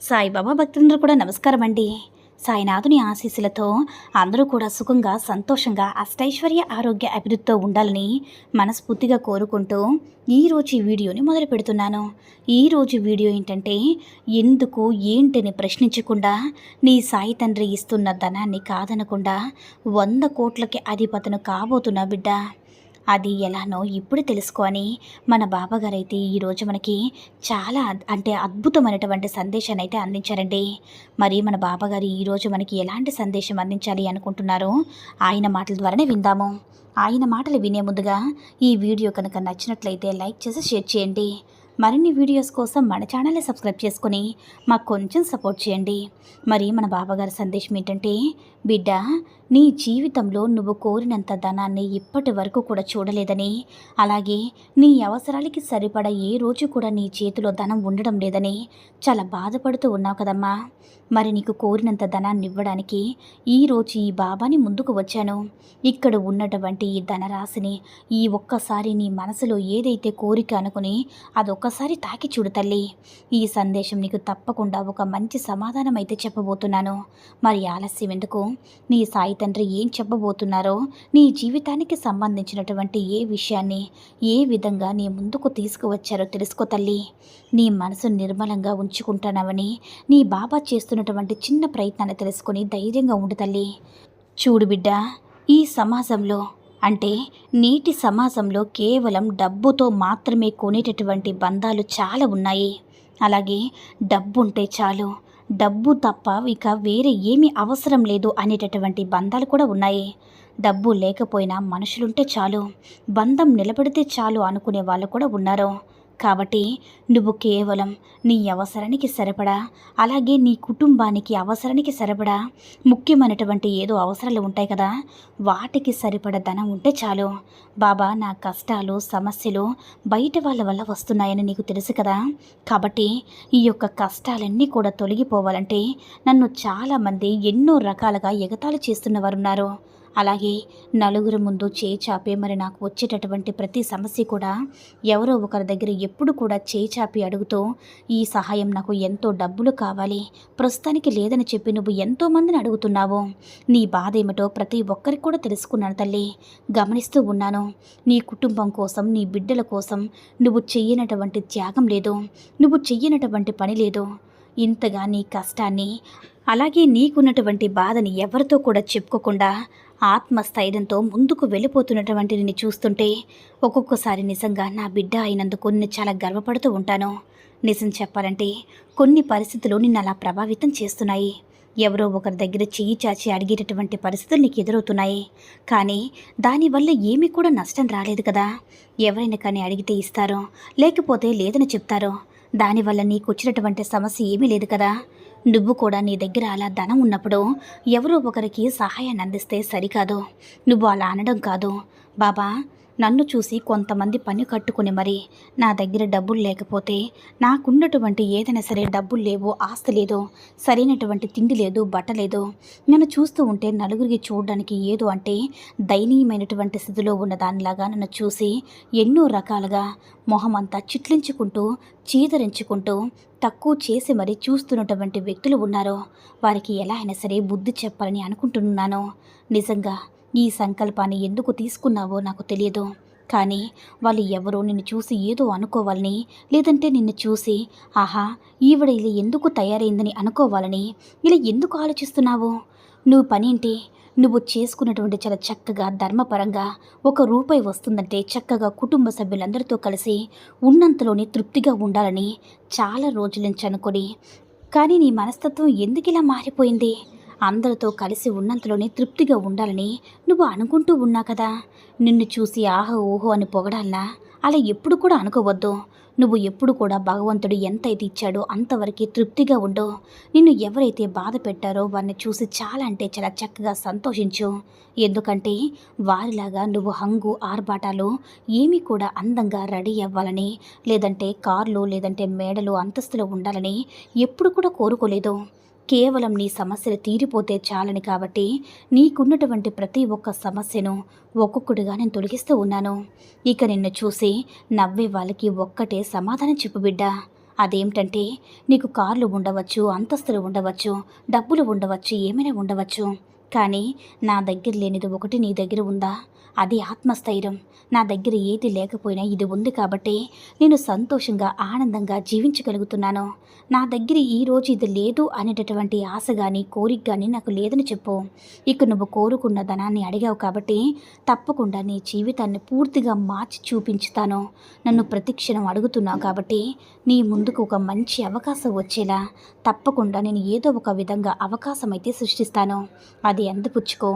సాయిబాబా భక్తులందరూ కూడా నమస్కారం అండి. సాయినాథుని ఆశీస్సులతో అందరూ కూడా సుఖంగా సంతోషంగా అష్టైశ్వర్య ఆరోగ్య అభివృద్ధితో ఉండాలని మనస్ఫూర్తిగా కోరుకుంటూ ఈరోజు ఈ వీడియోని మొదలు పెడుతున్నాను. ఈరోజు వీడియో ఏంటంటే ఎందుకు ఏంటని ప్రశ్నించకుండా నీ సాయి తండ్రి ఇస్తున్న ధనాన్ని కాదనకుండా వంద కోట్లకి అధిపతను కాబోతున్నా బిడ్డ. అది ఎలానో ఇప్పుడు తెలుసుకొని మన బాబాగారు అయితే ఈరోజు మనకి చాలా అంటే అద్భుతమైనటువంటి సందేశాన్ని అయితే అందించారండి. మరి మన బాబాగారు ఈరోజు మనకి ఎలాంటి సందేశం అందించాలి అనుకుంటున్నారో ఆయన మాటల ద్వారానే విందాము. ఆయన మాటలు వినే ముందుగా ఈ వీడియో కనుక నచ్చినట్లయితే లైక్ చేసి షేర్ చేయండి. మరిన్ని వీడియోస్ కోసం మన ఛానల్ని సబ్స్క్రైబ్ చేసుకొని మాకు కొంచెం సపోర్ట్ చేయండి. మరి మన బాబాగారి సందేశం ఏంటంటే బిడ్డ నీ జీవితంలో నువ్వు కోరినంత ధనాన్ని ఇప్పటి వరకు కూడా చూడలేదని అలాగే నీ అవసరాలకి సరిపడా ఏ రోజు కూడా నీ చేతిలో ధనం ఉండడం లేదని చాలా బాధపడుతూ ఉన్నావు కదమ్మా. మరి నీకు కోరినంత ధనాన్ని ఇవ్వడానికి ఈరోజు ఈ బాబాని ముందుకు వచ్చాను. ఇక్కడ ఉన్నటువంటి ఈ ధనరాశిని ఈ ఒక్కసారి నీ మనసులో ఏదైతే కోరిక అనుకుని అదొక్కసారి తాకి చూడు తల్లి. ఈ సందేశం నీకు తప్పకుండా ఒక మంచి సమాధానం అయితే చెప్పబోతున్నాను. మరి ఆలస్యం ఎందుకు? నీ సాయి తండ్రి ఏం చెప్పబోతున్నారో నీ జీవితానికి సంబంధించినటువంటి ఏ విషయాన్ని ఏ విధంగా నీ ముందుకు తీసుకువచ్చారో తెలుసుకో తల్లి. నీ మనసు నిర్మలంగా ఉంచుకుంటానవని నీ బాబా చేస్తున్న చేస్తున్నటువంటి చిన్న ప్రయత్నాన్ని తెలుసుకొని ధైర్యంగా ఉండు తల్లి. చూడు బిడ్డ ఈ సమాజంలో అంటే నేటి సమాజంలో కేవలం డబ్బుతో మాత్రమే కొనేటటువంటి బంధాలు చాలా ఉన్నాయి. అలాగే డబ్బు ఉంటే చాలు డబ్బు తప్ప ఇక వేరే ఏమీ అవసరం లేదు అనేటటువంటి బంధాలు కూడా ఉన్నాయి. డబ్బు లేకపోయినా మనుషులుంటే చాలు బంధం నిలబడితే చాలు అనుకునే వాళ్ళు కూడా ఉన్నారు. కాబట్టి నువ్వు కేవలం నీ అవసరానికి సరిపడా అలాగే నీ కుటుంబానికి అవసరానికి సరిపడా ముఖ్యమైనటువంటి ఏదో అవసరాలు ఉంటాయి కదా వాటికి సరిపడ ధనం ఉంటే చాలు. బాబా నా కష్టాలు సమస్యలు బయట వాళ్ళ వల్ల వస్తున్నాయని నీకు తెలుసు కదా. కాబట్టి ఈ యొక్క కష్టాలన్నీ కూడా తొలగిపోవాలంటే నన్ను చాలామంది ఎన్నో రకాలుగా ఎగతాళి చేస్తున్నవారున్నారు ఉన్నారు అలాగే నలుగురు ముందు చేయి చాపే మరి నాకు వచ్చేటటువంటి ప్రతి సమస్య కూడా ఎవరో ఒకరి దగ్గర ఎప్పుడు కూడా చేయి చాపి అడుగుతూ ఈ సహాయం నాకు ఎంతో డబ్బులు కావాలి. ప్రస్తుతానికి లేదని చెప్పి నువ్వు ఎంతోమందిని అడుగుతున్నావు. నీ బాధ ఏమిటో ప్రతి ఒక్కరికి కూడా తెలుసుకున్నాను తల్లి. గమనిస్తూ ఉన్నాను. నీ కుటుంబం కోసం నీ బిడ్డల కోసం నువ్వు చెయ్యనటువంటి త్యాగం లేదు. నువ్వు చెయ్యనటువంటి పని లేదు. ఇంతగా నీ కష్టాన్ని అలాగే నీకున్నటువంటి బాధని ఎవరితో కూడా చెప్పుకోకుండా ఆత్మస్థైర్యంతో ముందుకు వెళ్ళిపోతున్నటువంటి నిన్ను చూస్తుంటే ఒక్కొక్కసారి నిజంగా నా బిడ్డ అయినందుకు నేను చాలా గర్వపడుతూ ఉంటాను. నిజం చెప్పాలంటే కొన్ని పరిస్థితులు నిన్ను అలా ప్రభావితం చేస్తున్నాయి. ఎవరో ఒకరి దగ్గర చెయ్యి చాచి అడిగేటటువంటి పరిస్థితులు నీకు ఎదురవుతున్నాయి. కానీ దానివల్ల ఏమీ కూడా నష్టం రాలేదు కదా. ఎవరైనా కానీ అడిగితే ఇస్తారో లేకపోతే లేదని చెప్తారో దానివల్ల నీకు వచ్చినటువంటి సమస్య ఏమీ లేదు కదా. నువ్వు కూడా నీ దగ్గర అలా ధనం ఉన్నప్పుడు ఎవరో ఒకరికి సహాయాన్ని అందిస్తే సరికాదు. నువ్వు అలా అనడం కాదు. బాబా నన్ను చూసి కొంతమంది పని కట్టుకుని మరి నా దగ్గర డబ్బులు లేకపోతే నాకున్నటువంటి ఏదైనా సరే డబ్బులు లేవు ఆస్తి లేదు సరైనటువంటి తిండి లేదు బట్ట లేదు. నన్ను చూస్తూ ఉంటే నలుగురికి చూడడానికి ఏదో అంటే దయనీయమైనటువంటి స్థితిలో ఉన్న దానిలాగా నన్ను చూసి ఎన్నో రకాలుగా మొహమంతా చిట్లించుకుంటూ చీదరించుకుంటూ తక్కువ చేసి మరీ చూస్తున్నటువంటి వ్యక్తులు ఉన్నారో వారికి ఎలా అయినా సరే బుద్ధి చెప్పాలని అనుకుంటున్నాను. నిజంగా ఈ సంకల్పాన్ని ఎందుకు తీసుకున్నావో నాకు తెలియదు. కానీ వాళ్ళు ఎవరో నిన్ను చూసి ఏదో అనుకోవాలని లేదంటే నిన్ను చూసి ఆహా ఈవిడ ఇలా ఎందుకు తయారైందని అనుకోవాలని? ఇలా ఎందుకు ఆలోచిస్తున్నావు? నువ్వు పనేంటి నువ్వు చేసుకున్నటువంటి చాలా చక్కగా ధర్మపరంగా ఒక రూపాయి వస్తుందంటే చక్కగా కుటుంబ సభ్యులందరితో కలిసి ఉన్నంతలోనే తృప్తిగా ఉండాలని చాలా రోజుల నుంచి అనుకొని. కానీ నీ మనస్తత్వం ఎందుకు ఇలా మారిపోయింది? అందరితో కలిసి ఉన్నంతలోనే తృప్తిగా ఉండాలని నువ్వు అనుకుంటూ ఉన్నా కదా. నిన్ను చూసి ఆహో ఓహో అని పొగడాలా అలా ఎప్పుడు కూడా అనుకోవద్దు. నువ్వు ఎప్పుడు కూడా భగవంతుడు ఎంతైతే ఇచ్చాడో అంతవరకు తృప్తిగా ఉండు. నిన్ను ఎవరైతే బాధ పెట్టారో వారిని చూసి చాలా అంటే చాలా చక్కగా సంతోషించు. ఎందుకంటే వారిలాగా నువ్వు హంగు ఆర్భాటాలు ఏమీ కూడా అందంగా రెడీ అవ్వాలని లేదంటే కార్లు లేదంటే మేడలు అంతస్తులు ఉండాలని ఎప్పుడు కూడా కోరుకోలేదు. కేవలం నీ సమస్యలు తీరిపోతే చాలని కాబట్టి నీకున్నటువంటి ప్రతి ఒక్క సమస్యను ఒక్కొక్కటిగా నేను తొలగిస్తూ ఉన్నాను. ఇక నిన్ను చూసి నవ్వే వాళ్ళకి ఒక్కటే సమాధానం చెప్పు బిడ్డ. అదేమిటంటే నీకు కార్లు ఉండవచ్చు అంతస్తులు ఉండవచ్చు డబ్బులు ఉండవచ్చు ఏమైనా ఉండవచ్చు. కానీ నా దగ్గర లేనిది ఒకటి నీ దగ్గర ఉందా? అది ఆత్మస్థైర్యం. నా దగ్గర ఏది లేకపోయినా ఇది ఉంది కాబట్టి నేను సంతోషంగా ఆనందంగా జీవించగలుగుతున్నాను. నా దగ్గర ఈ రోజు ఇది లేదు అనేటటువంటి ఆశ కానీ కోరిక కానీ నాకు లేదని చెప్పు. ఇక నువ్వు కోరుకున్న ధనాన్ని అడిగావు కాబట్టి తప్పకుండా నీ జీవితాన్ని పూర్తిగా మార్చి చూపించుతాను. నన్ను ప్రతిక్షణం అడుగుతున్నావు కాబట్టి నీ ముందుకు ఒక మంచి అవకాశం వచ్చేలా తప్పకుండా నేను ఏదో ఒక విధంగా అవకాశం అయితే సృష్టిస్తాను. అది అది ఎంత పుచ్చుకో.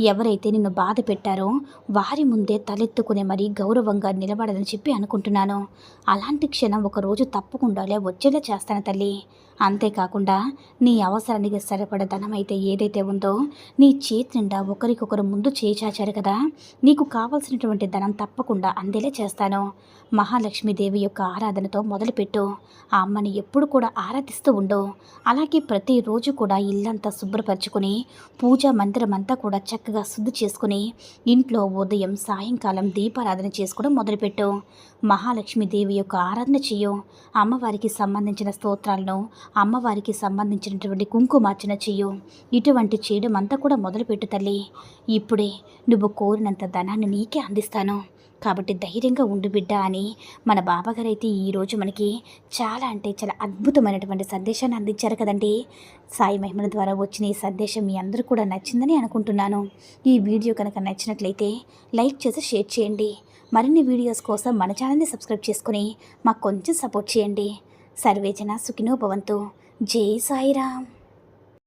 ఎవరైతే నిన్ను బాధ పెట్టారో వారి ముందే తలెత్తుకునే మరీ గౌరవంగా నిలబడదని చెప్పి అనుకుంటున్నాను. అలాంటి క్షణం ఒకరోజు తప్పకుండా వచ్చేలా చేస్తాను తల్లి. అంతేకాకుండా నీ అవసరానికి సరిపడ ధనం అయితే ఏదైతే ఉందో నీ చేతి నిండా ఒకరికొకరు ముందు చేచాచారు కదా. నీకు కావలసినటువంటి ధనం తప్పకుండా అందేలా చేస్తాను. మహాలక్ష్మీదేవి యొక్క ఆరాధనతో మొదలుపెట్టు. ఆ అమ్మని ఎప్పుడు కూడా ఆరాధిస్తూ ఉండు. అలాగే ప్రతిరోజు కూడా ఇల్లంతా శుభ్రపరచుకుని పూజా మందిరం అంతా కూడా చక్కగా శుద్ధి చేసుకుని ఇంట్లో ఉదయం సాయంకాలం దీపారాధన చేసుకోవడం మొదలుపెట్టు. మహాలక్ష్మీదేవి యొక్క ఆరాధన చెయ్యు. అమ్మవారికి సంబంధించిన స్తోత్రాలను అమ్మవారికి సంబంధించినటువంటి కుంకుమార్చన చేయు ఇటువంటి చేయడం అంతా కూడా మొదలుపెట్టు తల్లి. ఇప్పుడే నువ్వు కోరినంత ధనాన్ని నీకే అందిస్తాను. కాబట్టి ధైర్యంగా ఉండు బిడ్డ అని మన బాబాగారు అయితే ఈరోజు మనకి చాలా అంటే చాలా అద్భుతమైనటువంటి సందేశాన్ని అందించారు కదండి. సాయి మహిమల ద్వారా వచ్చిన ఈ సందేశం మీ అందరూ కూడా నచ్చిందని అనుకుంటున్నాను. ఈ వీడియో కనుక నచ్చినట్లయితే లైక్ చేసి షేర్ చేయండి. మరిన్ని వీడియోస్ కోసం మన ఛానల్ని సబ్స్క్రైబ్ చేసుకుని మాకు కొంచెం సపోర్ట్ చేయండి. సర్వేజన సుఖినో భవంతు. జై సాయిరామ్.